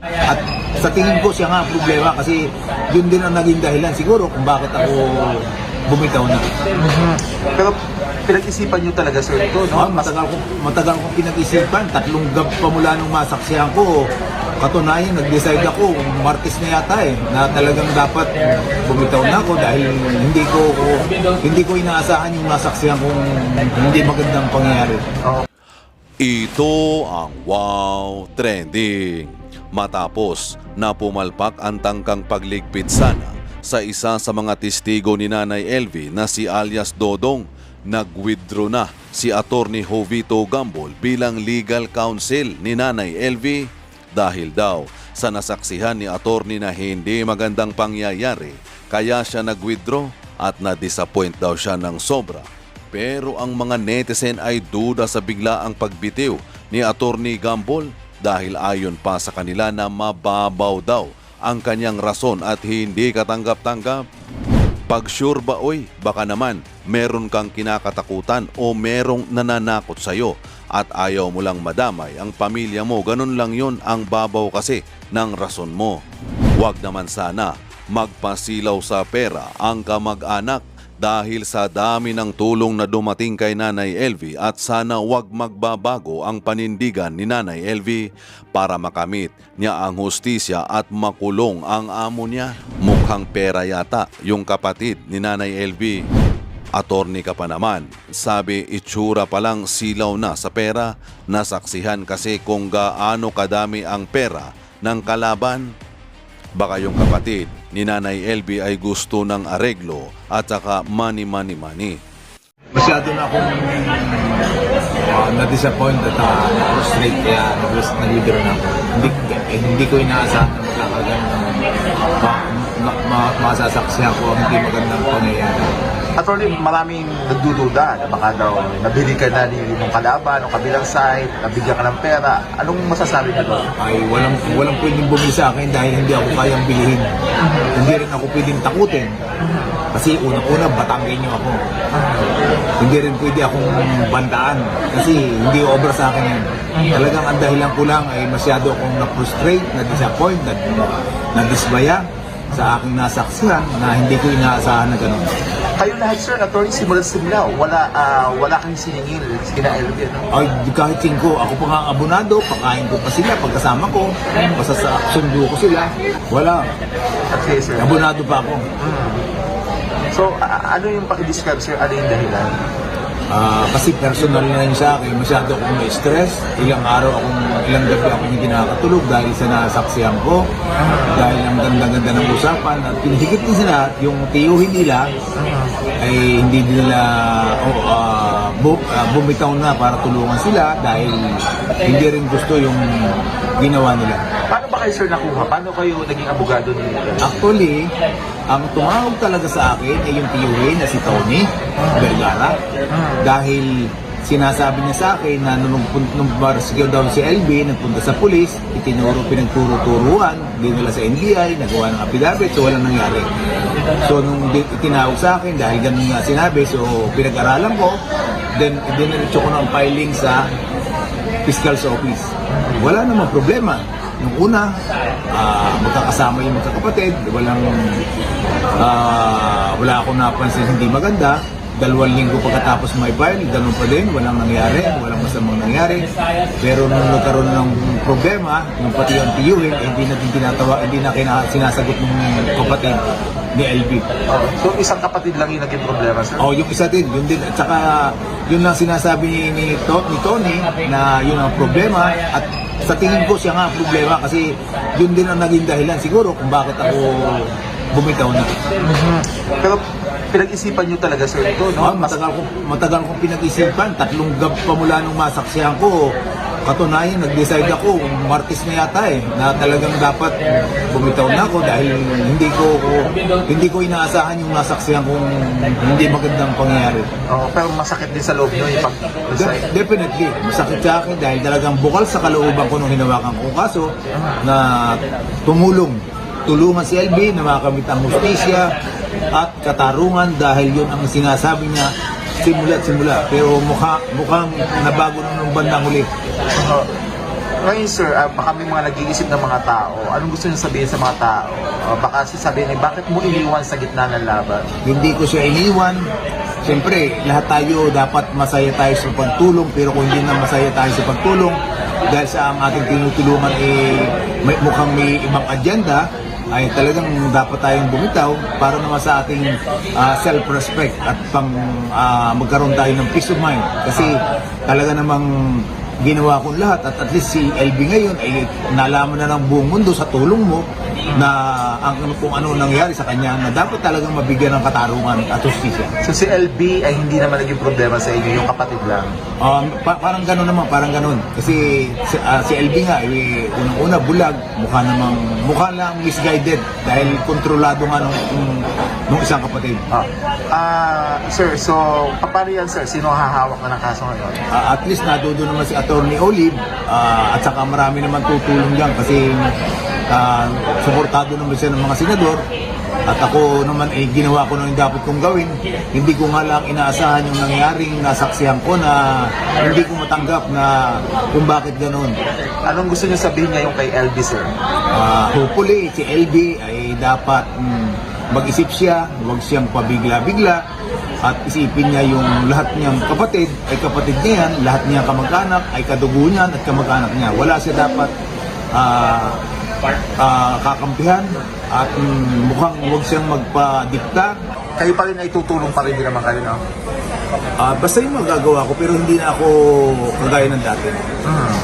At sa tingin ko siya nga problema kasi yun din ang naging dahilan siguro kung bakit ako bumitaw na. Pero pinag-isipan nyo talaga sir ito, no? Ah, matagal ko matagal kong pinag-isipan, tatlong gab pa mula nung masaksihan ko. Katunayan, nag-decide ako, Martes na yata eh, na talagang dapat bumitaw na ako dahil hindi ko hindi ko inaasahan yung nasaksihan kong hindi magandang pangyayari. Ito ang Wow Trending. Matapos na pumalpak ang tangkang pagligpit sana sa isa sa mga testigo ni Nanay Elvie na si alias Dodong, nag-withdraw na si Attorney Jovito Gambol bilang legal counsel ni Nanay Elvie dahil daw sa nasaksihan ni attorney na hindi magandang pangyayari kaya siya nag-withdraw at na-disappoint daw siya ng sobra. Pero ang mga netizen ay duda sa biglaang pagbitiw ni Attorney Gambol dahil ayon pa sa kanila na mababaw daw ang kanyang rason at hindi katanggap-tanggap. Pag sure ba oy, baka naman meron kang kinakatakutan o merong nananakot sa'yo at ayaw mo lang madamay ang pamilya mo. Ganun lang yon ang babaw kasi ng rason mo. Huwag naman sana magpasilaw sa pera ang kamag-anak dahil sa dami ng tulong na dumating kay Nanay Elvie at sana wag magbabago ang panindigan ni Nanay Elvie para makamit niya ang hustisya at makulong ang amo niya. Mukhang pera yata yung kapatid ni Nanay Elvie. Attorney ka pa naman, sabi itsura pa lang silaw na sa pera, nasaksihan kasi kung gaano kadami ang pera ng kalaban Baka yung kapatid ni Nanay LB ay gusto ng areglo at saka money money money. Masyado na akong uh, na-disappoint at uh, na-frustrate kaya nag-withdraw na ako. Hindi, eh, hindi ko inaasahan na magkakagan ma, ma, ma, masasaksihan ko ang hindi magandang pangyayari. Attorney, maraming nagdududa na baka daw nabili ka na ni ng kalaban o kabilang side, nabigyan ka ng pera. Anong masasabi mo doon? ay walang walang pwedeng bumili sa akin dahil hindi ako kayang bilhin. Hindi rin ako pwedeng takutin. Kasi unang-una, Batanggenyo ako. Hindi rin pwede akong bandaan. Kasi hindi obra sa akin yan. Talagang ang dahilan ko lang ay masyado akong na-frustrate, na-disappoint, na- na-dismaya sa aking nasaksihan na hindi ko inaasahan na gano'n. Kayo lahat sir, attorney, simula simula, wala ah, wala kang siningil kina Elvie, no? Ay, di kahit singko, ako pa nga ang abonado, pakain ko pa sila, pagkasama ko, basta sa sundo ko sila, wala. Okay, sir. Abonado pa ako. So, a- ano yung pakidescribe sir? Ano yung dahilan? Ah, kasi personal na yun sa akin, masyado akong na-stress. Ilang araw akong, ilang gabi akong hindi nakakatulog dahil sa nasaksihan ko. Dahil ang ganda-ganda ng usapan. At pinahigit din sa lahat, yung tiyuhin nila ay hindi nila oh, ah, bu- ah, bumitaw na para tulungan sila dahil hindi rin gusto yung ginawa nila. Paano ba kayo sir nakuha? Paano kayo naging abogado ni Actually, ang tumawag talaga sa akin ay yung tiyuhin na si Tony Vergara. Dahil sinasabi niya sa akin na nung, nung, barsigaw daw si LB, nagpunta sa pulis, itinuro, pinagturo-turuan, dinala sa NBI, nagawa ng affidavit, so walang nangyari. So nung itinawag sa akin, dahil ganun nga sinabi, so pinag-aralan ko, then idiniretso ko ng filing sa fiscal's office. Wala namang problema. Nung una, ah, magkakasama yung magkakapatid, walang, ah, wala akong napansin hindi maganda. Dalawang linggo pagkatapos may file, ganun pa din, walang nangyari, walang masamang nangyari. Pero nung nagkaroon ng problema, yung pati yung tiyuhin, eh, hindi na din tinatawa, hindi na kina, sinasagot ng kapatid ni LB. So, isang kapatid lang yung naging problema sir? Oh, yung isa din, yun din. At saka, yun lang sinasabi ni, ni, To- ni Tony na yun ang problema. At sa tingin ko siya nga ang problema kasi yun din ang naging dahilan siguro kung bakit ako bumitaw na. Pero pinag-isipan nyo talaga sir ito, No, no? matagal ko matagal kong pinag-isipan, tatlong gab pa mula nung masaksihan ko. Katunayan, nag-decide ako, Martes na yata eh, na talagang dapat bumitaw na ako dahil hindi ko hindi ko inaasahan yung nasaksihan kong hindi magandang pangyayari. Oh, pero masakit din sa loob nyo yung pag De- definitely, masakit sa akin dahil talagang bukal sa kalooban ko nung hinawakan ko kaso na tumulong. Tulungan si LB na makamit ang hustisya at katarungan dahil yun ang sinasabi niya simula't simula. Pero mukha, mukhang nabago nung nung bandang huli. Ngayon sir, ah, baka may mga nag-iisip ng mga tao. Anong gusto niyo sabihin sa mga tao? Ah, baka sasabihin, eh, bakit mo iniwan sa gitna ng laban? Hindi ko siya iniwan. Siyempre, lahat tayo dapat masaya tayo sa pagtulong pero kung hindi na masaya tayo sa pagtulong dahil sa ang ating tinutulungan eh, may, mukhang may ibang agenda ay talagang dapat tayong bumitaw para naman sa ating ah, self-respect at pang ah, magkaroon tayo ng peace of mind. Kasi talaga namang ginawa kong lahat at at least si LB ngayon ay nalaman na ng buong mundo sa tulong mo na ang kung ano nangyari sa kanya na dapat talagang mabigyan ng katarungan at justisya. So si LB ay hindi naman naging problema sa inyo, yung kapatid lang. Um, pa- parang gano'n naman, parang gano'n. Kasi si, ah, si LB nga, eh, unang-una bulag, mukha namang, mukha lang misguided dahil kontrolado nga nung, nung, nung isang kapatid. Ah, ah, sir, so paano yan sir? Sino ang hahawak na ng kaso ngayon? Ah, at least nadudo naman si Attorney Olive ah, at saka marami naman tutulong dyan kasi ah, suportado naman siya ng mga senador at ako naman eh ginawa ko nung dapat kong gawin hindi ko nga lang inaasahan yung nangyaring nasaksihan ko na hindi ko matanggap na kung bakit ganun Anong gusto niyo sabihin ngayon kay LB sir? Ah, hopefully si LB ay dapat mm, mag-isip siya, huwag siyang pabigla-bigla at isipin niya yung lahat niyang kapatid ay kapatid niya yan, lahat niyang kamag-anak ay kadugo niyan at kamag-anak niya. Wala siya dapat ah, ah, kakampihan at mm, mukhang huwag siyang magpa-dikta. Kayo pa rin ay tutulong pa rin din naman kayo, no? Ah, basta yung magagawa ko pero hindi na ako kagaya ng dati. Hmm.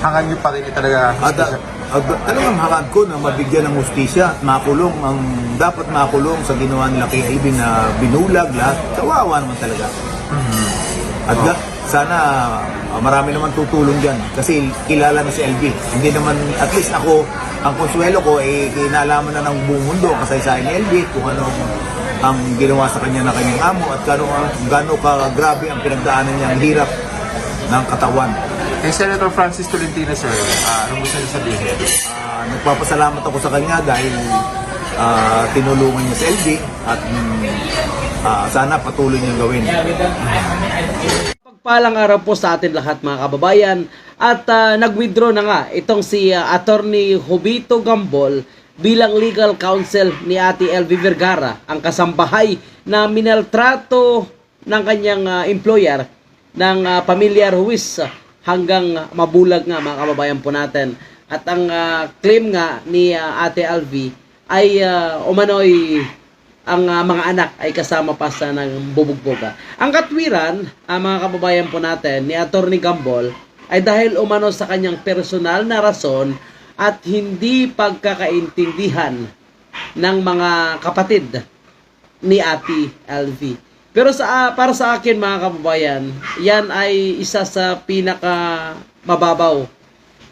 Hangan niyo pa rin eh, talaga. At uh, talagang hangad ko na mabigyan ng hustisya at makulong ang dapat makulong sa ginawa nila kay Ivy na binulag lahat. Kawawa naman talaga. At ga- sana ah, marami naman tutulong dyan kasi kilala na si LB. Hindi naman, at least ako, ang konsuelo ko ay kinalaman na ng buong mundo ang kasaysayan ni LB kung ano ang ginawa sa kanya ng kanyang amo at gano, gano ka grabe ang pinagdaanan niya ang hirap ng katawan. Eh, Senator Francis Tolentino, sir, ah, anong gusto niyo sabihin? Ah, nagpapasalamat ako sa kanya dahil ah, tinulungan niya si LB at ah, sana patuloy niyang gawin. Pagpalang araw po sa atin lahat mga kababayan at ah, nag-withdraw na nga itong si ah, Attorney Jovito Gambol bilang legal counsel ni Ate LV Vergara ang kasambahay na minaltrato ng kanyang ah, employer ng ah, pamilya Ruiz hanggang mabulag nga mga kababayan po natin at ang ah, claim nga ni ah, Ate LV ay ah, umano'y ang ah, mga anak ay kasama pa sa ng bubugboga. Ang katwiran, ang mga kababayan po natin ni Attorney Gambol ay dahil umano sa kanyang personal na rason at hindi pagkakaintindihan ng mga kapatid ni Ate LV. Pero sa ah, para sa akin mga kababayan, yan ay isa sa pinaka mababaw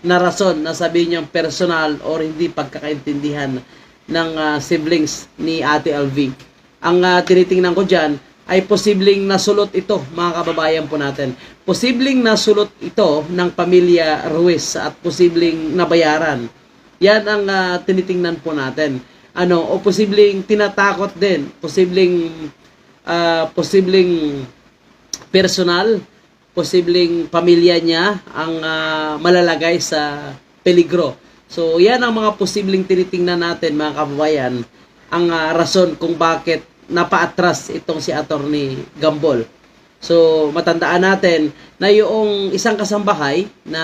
na rason na sabihin niyang personal or hindi pagkakaintindihan ng ah, siblings ni Ate LV. Ang ah, tinitingnan ko dyan ay posibleng nasulot ito, mga kababayan po natin. Posibleng nasulot ito ng pamilya Ruiz at posibleng nabayaran. Yan ang ah, tinitingnan po natin. Ano, o posibleng tinatakot din, posibleng ah, posibleng personal, posibleng pamilya niya ang ah, malalagay sa peligro. So, yan ang mga posibleng tinitingnan natin mga kababayan, ang ah, rason kung bakit napaatras itong si Attorney Gambol. So, matandaan natin na yung isang kasambahay na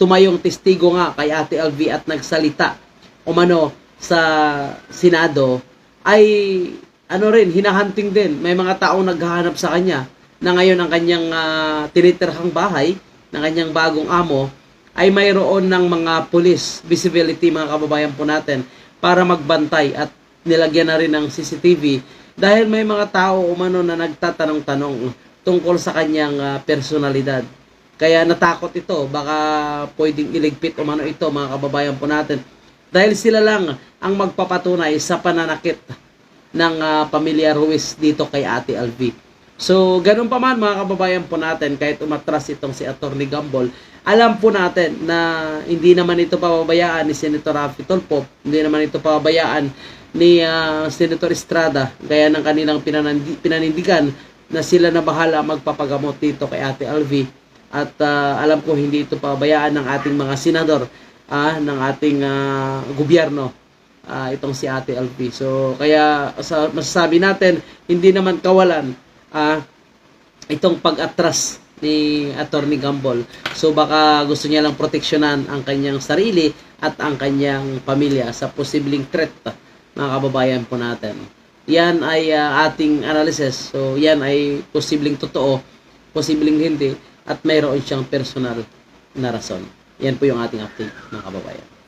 tumayong testigo nga kay Ate LV at nagsalita umano sa Senado ay ano rin, hinahanting din. May mga taong naghahanap sa kanya na ngayon ang kanyang uh, tinitirhang bahay ng kanyang bagong amo ay mayroon ng mga police visibility mga kababayan po natin para magbantay at nilagyan na rin ng CCTV dahil may mga tao umano na nagtatanong-tanong tungkol sa kanyang ah, personalidad. Kaya natakot ito, baka pwedeng iligpit umano ito mga kababayan po natin. Dahil sila lang ang magpapatunay sa pananakit ng ah, pamilya Ruiz dito kay Ate Alvi. So, ganun pa man mga kababayan po natin, kahit umatras itong si Attorney Gambol, alam po natin na hindi naman ito pababayaan ni Senator Rafi Tolpo, hindi naman ito pababayaan ni ah, Senator Estrada, gaya ng kanilang pinanindigan na sila na bahala magpapagamot dito kay Ate Alvi At ah, alam ko hindi ito pabayaan ng ating mga senador, ah, ng ating ah, gobyerno ah, itong si Ate LV. So kaya sa masasabi natin hindi naman kawalan ah, itong pag-atras ni Attorney Gambol. So baka gusto niya lang proteksyonan ang kanyang sarili at ang kanyang pamilya sa posibleng threat mga kababayan po natin. Yan ay ah, ating analysis. So yan ay posibleng totoo, posibleng hindi at mayroon siyang personal na rason. Yan po yung ating update mga kababayan.